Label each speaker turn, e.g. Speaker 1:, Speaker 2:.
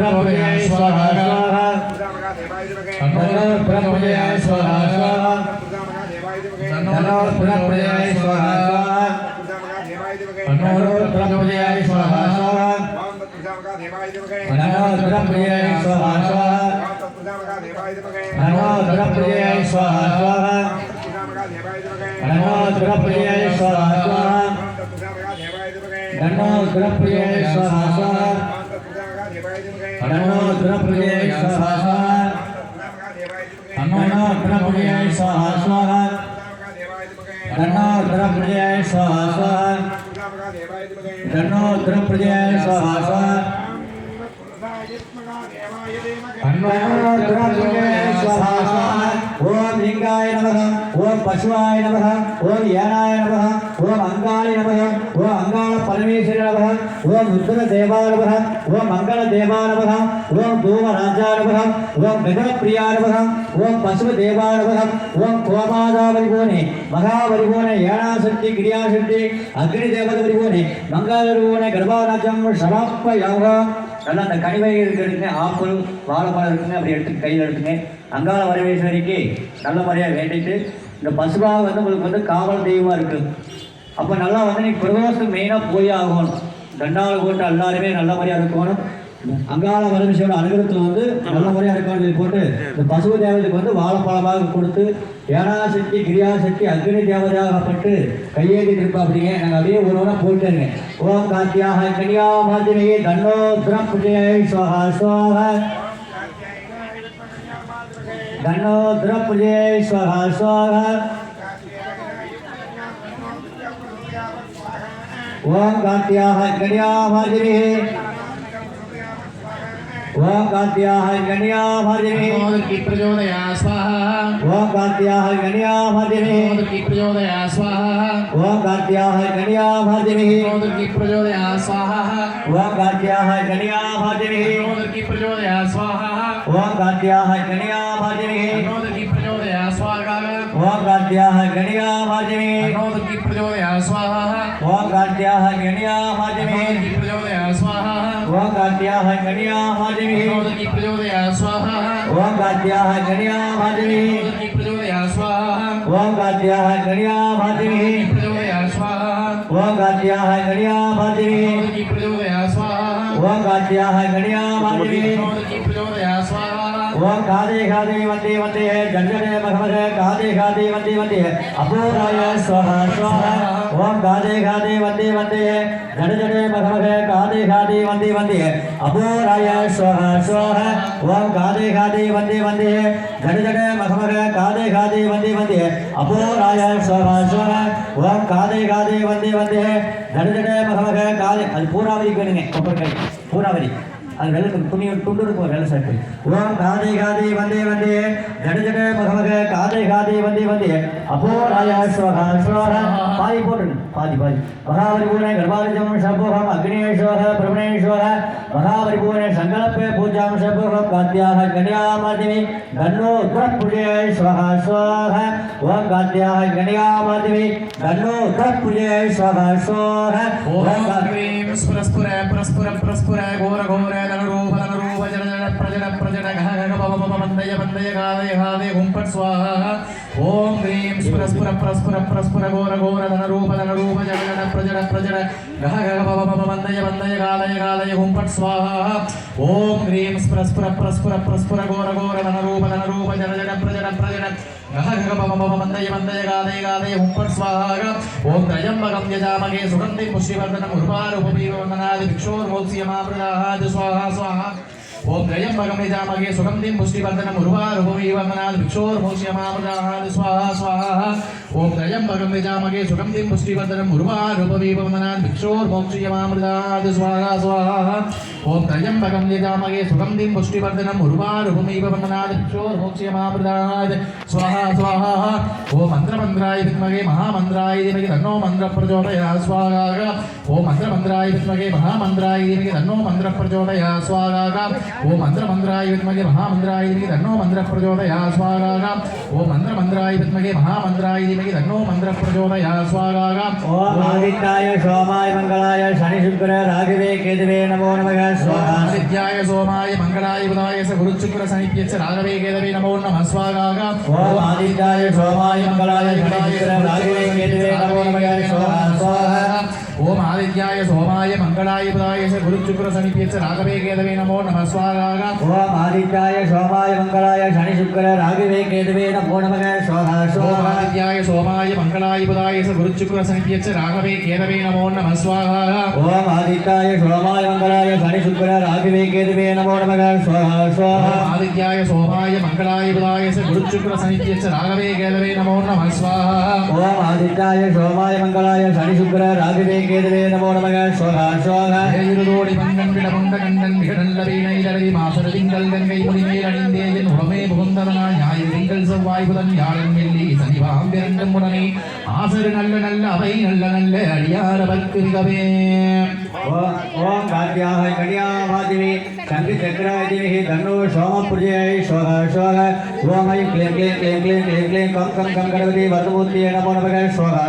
Speaker 1: ब्रह्मजय स्वाहा ब्रह्मजय स्वाहा ब्रह्मजय स्वाहा ब्रह्मजय स्वाहा ब्रह्मजय स्वाहा ब्रह्मजय स्वाहा
Speaker 2: नमो द्रव्याय स्वाहा नमो द्रव्याय स्वाहा
Speaker 1: तन्नोद्रप्रदेय स्वाहा तन्नोद्रप्रदेय स्वाहा
Speaker 2: स्वाहा
Speaker 1: तन्नोद्रप्रदेय स्वाहा स्वाहा
Speaker 2: तन्नोद्रप्रदेय स्वाहा स्वाहा
Speaker 1: तन्नोद्रप्रदेय स्वाहा स्वाहा
Speaker 2: ओम लिंगाय नमः ओम पशुवाय नमः ओम यानाय नमः ஓம் அங்காளி நமக ஓம் அங்காள பரமேஸ்வரி நமக ஓம் ருத்ர தேவா நமக ஓம் மங்கள தேவா நமக ஓம் தூம ராஜா நமக ஓம் ககன பிரியா நமக ஓம் பசுவ தேவா நமக ஓம் கோமாதா பரிபூனே மகா பரிபூனே ஏனாசக்தி கிரியாசக்தி அக்னி தேவத பரிபூனே மங்கள பரிபூனே கர்ப்பாராஜம் சமாப்ப யோகம் நல்லா அந்த கனிவகை இருக்குங்க ஆப்பிள் வாழைப்பழம் இருக்குங்க அப்படி எடுத்து கையில் எடுத்துங்க அங்காள வரவேஸ்வரிக்கு நல்ல முறையாக வேண்டிட்டு இந்த பசுபாக வந்து உங்களுக்கு வந்து காவல் தெய்வமாக இருக்குது அப்போ நல்லா வந்து நீ பிரதோஷம் மெயினாக போய் ஆகணும். ரெண்டாவது போட்டு எல்லாருமே நல்ல மாதிரியாக இருக்கணும். அங்காள வரவேஸ்வரோட அனுகிரகத்தில் வந்து நல்ல முறையாக இருக்கணும் சொல்லி போட்டு இந்த பசுவ தேவதைக்கு வந்து வாழைப்பழமாக கொடுத்து ஏனாசக்தி கிரியாசக்தி அக்னி தேவதையாகப்பட்டு கையேந்தி இருப்பா அப்படிங்க நாங்கள் அப்படியே ஒரு ஒன்றா போயிட்டே இருங்க ஓம் காத்தியாக கனியா மாதிரியே தன்னோத்ரம் திரப்புஜய ஸ்வஹா ஸ்வாஹா தன்னோத்ரம் திரப்புஜய ஸ்வஹா ஸ்வாஹா ओम कांत्याः गण्याभाजिनिः ओम कांत्याः
Speaker 1: ओम की प्रजोदया स्वाहा।
Speaker 2: ओम कांत्याः ओम
Speaker 1: की प्रजोदया स्वाहा।
Speaker 2: ओम कांत्याः
Speaker 1: ओम की प्रजोदया स्वाहा।
Speaker 2: ओम कांत्याः
Speaker 1: ओम की प्रजोदया स्वाहा।
Speaker 2: ओम कांत्याः ओम
Speaker 1: की
Speaker 2: ओम रात्याः गणिया भाजमे
Speaker 1: अनोदकी प्रचोदया स्वाहा।
Speaker 2: ओम रात्याः गणिया भाजमे अनोदकी
Speaker 1: प्रचोदया स्वाहा।
Speaker 2: ओम रात्याः गणिया भाजमे
Speaker 1: अनोदकी प्रचोदया स्वाहा।
Speaker 2: ओम रात्याः गणिया भाजमे
Speaker 1: अनोदकी प्रचोदया स्वाहा।
Speaker 2: ओम रात्याः गणिया भाजमे
Speaker 1: प्रचोदया स्वाहा।
Speaker 2: ओम रात्याः गणिया भाजमे
Speaker 1: अनोदकी प्रचोदया स्वाहा।
Speaker 2: ओम रात्याः गणिया भाजमे
Speaker 1: अनोदकी प्रचोदया स्वाहा।
Speaker 2: ओम खादे खादे वंदे वंदे है जनजन मखमल है खादे खादे वंदे वंदे है। अपूर्णाय स्वाहा स्वाहा ओम खादे खादे वंदे वंदे है जनजन मखमल है खादे खादे वंदे वंदे है। अपूर्णाय स्वाहा स्वाहा ओम खादे खादे वंदे वंदे है जनजन मखमल है खादे खादे वंदे वंदे है। अपूर्णाय स्वाहा स्वाहा ओम खादे खादे वंदे वंदे है जनजन मखमल है खादे पूरा वरी को पूरा वरी அது வெள்ளம் துணி துண்டு இருக்கும் வெள்ள சட்டு ஓம் காதை காதை வந்தே வந்தே ஜட ஜட மகமக காதை காதை வந்தே வந்தே அப்போ ராஜா ஸ்வகா ஸ்வகா பாதி போட்டு பாதி பாதி மகாபரிபூர்ண கர்பாலஜம் சபோகம் அக்னேஸ்வர பிரமணேஸ்வர மகாபரிபூர்ண சங்கலப்பே பூஜாம் சபோகம் காத்தியாக கணியாமாதிமி கண்ணோ உத்தரப்புஜே ஸ்வகா ஸ்வகா ஓம் காத்தியாக கணியாமாதிமி கண்ணோ உத்தரப்புஜே ஸ்வகா ஸ்வகா ஓம்
Speaker 1: ஸ்புர ஸ்புர புரஸ்புர புரஸ்புர கோர கோர बन्दय बन्दय गादय गादय हुं फट् स्वाहा ॐ ह्रीं स्फुरस्फुर प्रस्फुर प्रस्फुर घोर घोर धनरूप धनरूप जगजन प्रजर प्रजर गह गह भव भव वन्दय वन्दय गालय गालय हुं फट् स्वाहा ॐ ह्रीं स्फुरस्फुर प्रस्फुर प्रस्फुर घोर घोर धनरूप धनरूप जगजन प्रजर प्रजर गह गह भव भव वन्दय वन्दय गालय गालय हुं फट् स्वाहा ॐ त्रयम्बकं यजामहे सुगन्धिं पुष्टिवर्धनम् उर्वारुपवीवन्दनादि भिक्षोर्मोत्स्यमामृदाः स्वाहा स्वाहा ओम त्रयं भगमे जामगे सुगंधिं पुष्टिवर्धनम् उर्वारुभुमिवमनाल् भिक्षोर्भूष्यमामृतान् स्वाहा स्वाहा। ஓம் தயம் பரம்பிதாமகே சுகந்திம் புஷ்டிவந்தனம் உருவாரூபவீபவந்தனான் விக்ஷோர்மோக்ஷியமாமிருதாத் சுவாகா சுவாகா ஓம் தயம் பகம்பிதாமகே சுகந்திம் புஷ்டிவந்தனம் உருவாரூபமீபவந்தனாத் விக்ஷோர்மோக்ஷியமாமிருதாத் சுவாகா சுவாகா ஓம் மந்திரமந்திராய வித்மகே மகாமந்திராய தீமகி தன்னோ மந்திர பிரச்சோதயா சுவாகா ஓம் மந்திரமந்திராய வித்மகே மகாமந்திராய தீமகி தன்னோ மந்திர பிரச்சோதயா சுவாகா ஓம் மந்திரமந்திராய வித்மகே மகாமந்திராய தீமகி தன்னோ மந்திர பிரச்சோதயா சுவாகா ஓம் மந்திரமந்திராய வித்மகே மகாமந்திராய धीमहि तन्नो मन्त्रः प्रचोदयात् स्वागागाम्
Speaker 2: ॐ आदित्याय सोमाय मङ्गलाय शनिशुक्र राघवे केतवे नमो नमः स्वाहा
Speaker 1: आदित्याय सोमाय मङ्गलाय बुधाय स गुरुशुक्र सनित्यस्य राघवे केतवे नमो नमः स्वागागाम् ॐ
Speaker 2: आदित्याय सोमाय मङ्गलाय शनिशुक्र राघवे केतवे नमो नमः स्वाहा स्वाहा
Speaker 1: ஓம் ஆதித்யாய சோமாய மங்களாயுதாய குருச்சுக்ர சனிப்பியச்ச ராகவே கேதவே நமோ நம ஸ்வாகாக
Speaker 2: ஓம் ஆதித்யாய சோமாய மங்களாய சனி சுக்கர ராகவே கேதவே நமோ நமக ஓம்
Speaker 1: ஆதித்யாய சோமாய மங்களாயுதாய குருச்சுக்ர சனிப்பியச்ச ராகவே கேதவே நமோ நம ஸ்வாகாக
Speaker 2: ஓம் ஆதித்யாய சோமாய மங்களாய சனி சுக்கர ராகவே கேதவே நமோ நமக
Speaker 1: ஆதித்யாய சோமாய மங்களாயுதாய குருச்சுக்ர சனிப்பியச்ச ராகவே கேதவே நமோ நம ஸ்வாகா
Speaker 2: ஓம் ஆதித்யாய சோமாய மங்களாய சனி சுக்கர ராகவே கேதுவே நமோ நமக ஸ்வாஹா ஸ்வாஹா
Speaker 1: இருதோடி மங்கன் விடமுண்ட கண்டன் விகடல்ல வீணை தடவி மாசர திங்கள் கங்கை முடிமேல் அணிந்தே என் உடமே புகுந்ததனால் ஞாயிறு திங்கள் செவ்வாய் புதன் யாழன் வெள்ளி சனிவாம் பிறண்டும் உடனே ஆசரு நல்ல நல்ல அவை நல்ல நல்ல அடியாரவர்க்கு மிகவே
Speaker 2: ஓம் சங்கு தன்னோ சோம புஜயை ஐம் க்ளீம் க்ளீம் க்ளீம் க்ளீம் க்ளீம் க்ளீம் கம் கம் கம் கணபதி வர்தமூர்த்தியே நமோ நமக ஸ்வஹ